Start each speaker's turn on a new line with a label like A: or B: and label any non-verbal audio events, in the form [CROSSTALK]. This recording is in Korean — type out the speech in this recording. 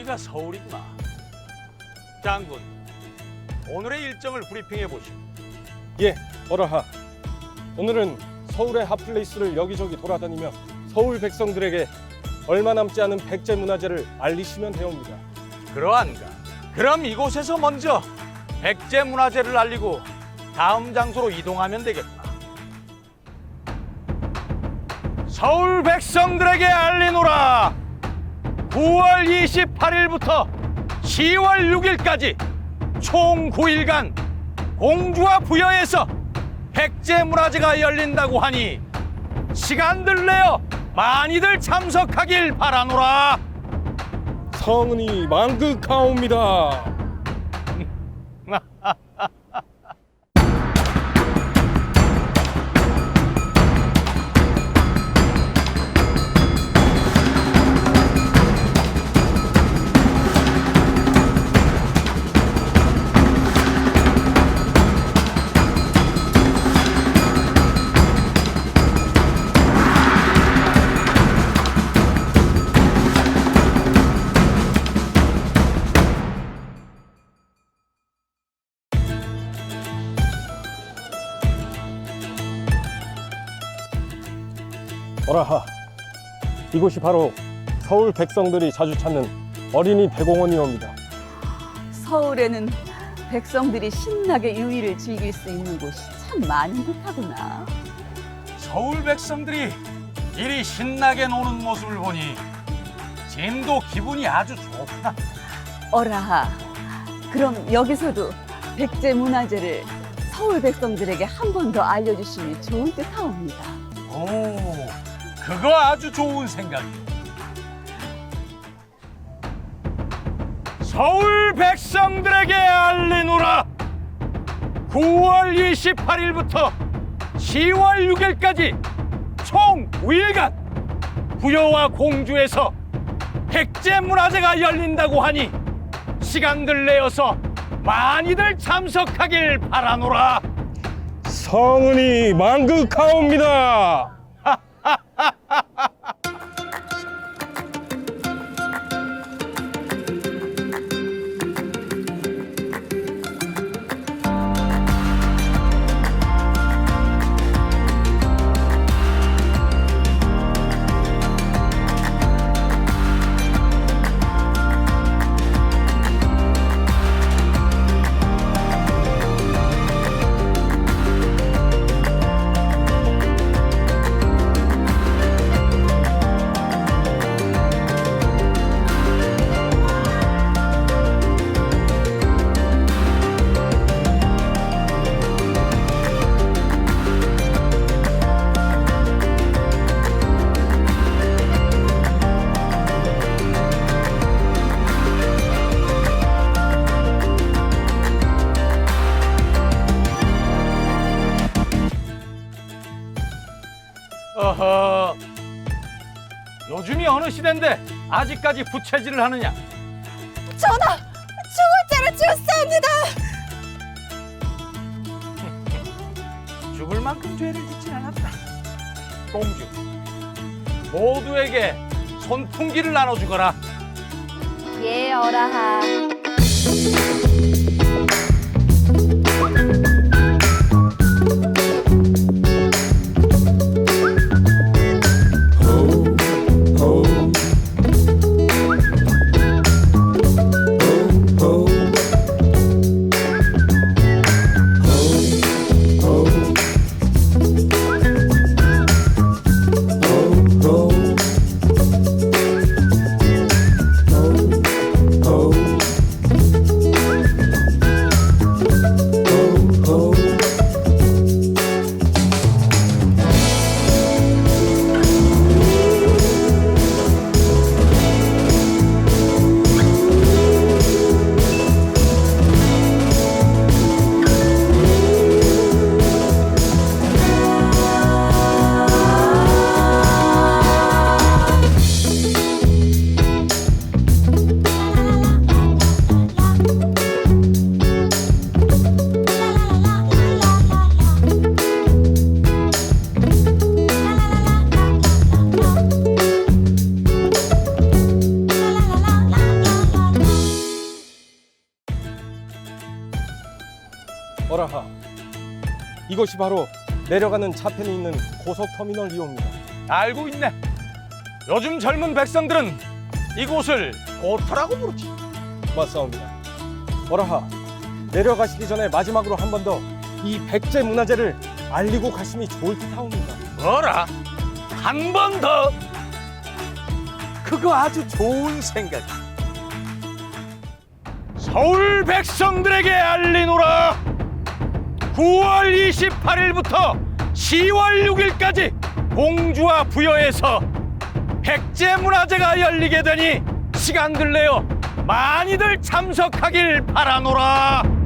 A: 여기가 서울이구나. 장군, 오늘의 일정을 브리핑해 보시오.
B: 예, 어라하. 오늘은 서울의 핫플레이스를 여기저기 돌아다니며 서울 백성들에게 얼마 남지 않은 백제 문화재를 알리시면 되옵니다.
A: 그러한가? 그럼 이곳에서 먼저 백제 문화재를 알리고 다음 장소로 이동하면 되겠다. 서울 백성들에게 알리노라. 9월 28일부터 10월 6일까지 총 9일간 공주와 부여에서 백제 문화제가 열린다고 하니 시간들 내어 많이들 참석하길 바라노라.
B: 성은이 만극하옵니다. [LAUGHS] 어라하. 이곳이 바로 서울 백성들이 자주 찾는 어린이 대공원이옵니다.
C: 서울에는 백성들이 신나게 유의를 즐길 수 있는 곳이 참 많은 듯하구나.
A: 서울 백성들이 이리 신나게 노는 모습을 보니 진도 기분이 아주 좋구나.
C: 어라하. 그럼 여기서도 백제 문화재를 서울 백성들에게 한 번 더 알려주시면 좋을 듯 하옵니다.
A: 오, 그거 아주 좋은 생각이요. 서울 백성들에게 알리노라. 9월 28일부터 10월 6일까지 총 5일간 부여와 공주에서 백제 문화제가 열린다고 하니 시간들 내어서 많이들 참석하길 바라노라.
B: 성은이 만극하옵니다.
A: 어허. 요즘이 어느 시대인데 아직까지 부채질을 하느냐?
C: 전하! 죽을 죄를 지었사옵니다!
A: 죽을 만큼 죄를 짓진 않았다. 공주, 모두에게 손풍기를 나눠주거라.
C: 예, 어라하.
B: 이곳이 바로 내려가는 차편에 있는 고속터미널 2호입니다.
A: 알고 있네. 요즘 젊은 백성들은 이곳을 고터라고 부르지.
B: 맞사옵니다. 어라하, 내려가시기 전에 마지막으로 한 번 더 이 백제 문화재를 알리고 가심이 좋을 듯하옵니다.
A: 뭐라? 한 번 더? 그거 아주 좋은 생각. 서울 백성들에게 알리노라. 9월 28일부터 10월 6일까지 공주와 부여에서 백제 문화제가 열리게 되니 시간 들 내어 많이들 참석하길 바라노라.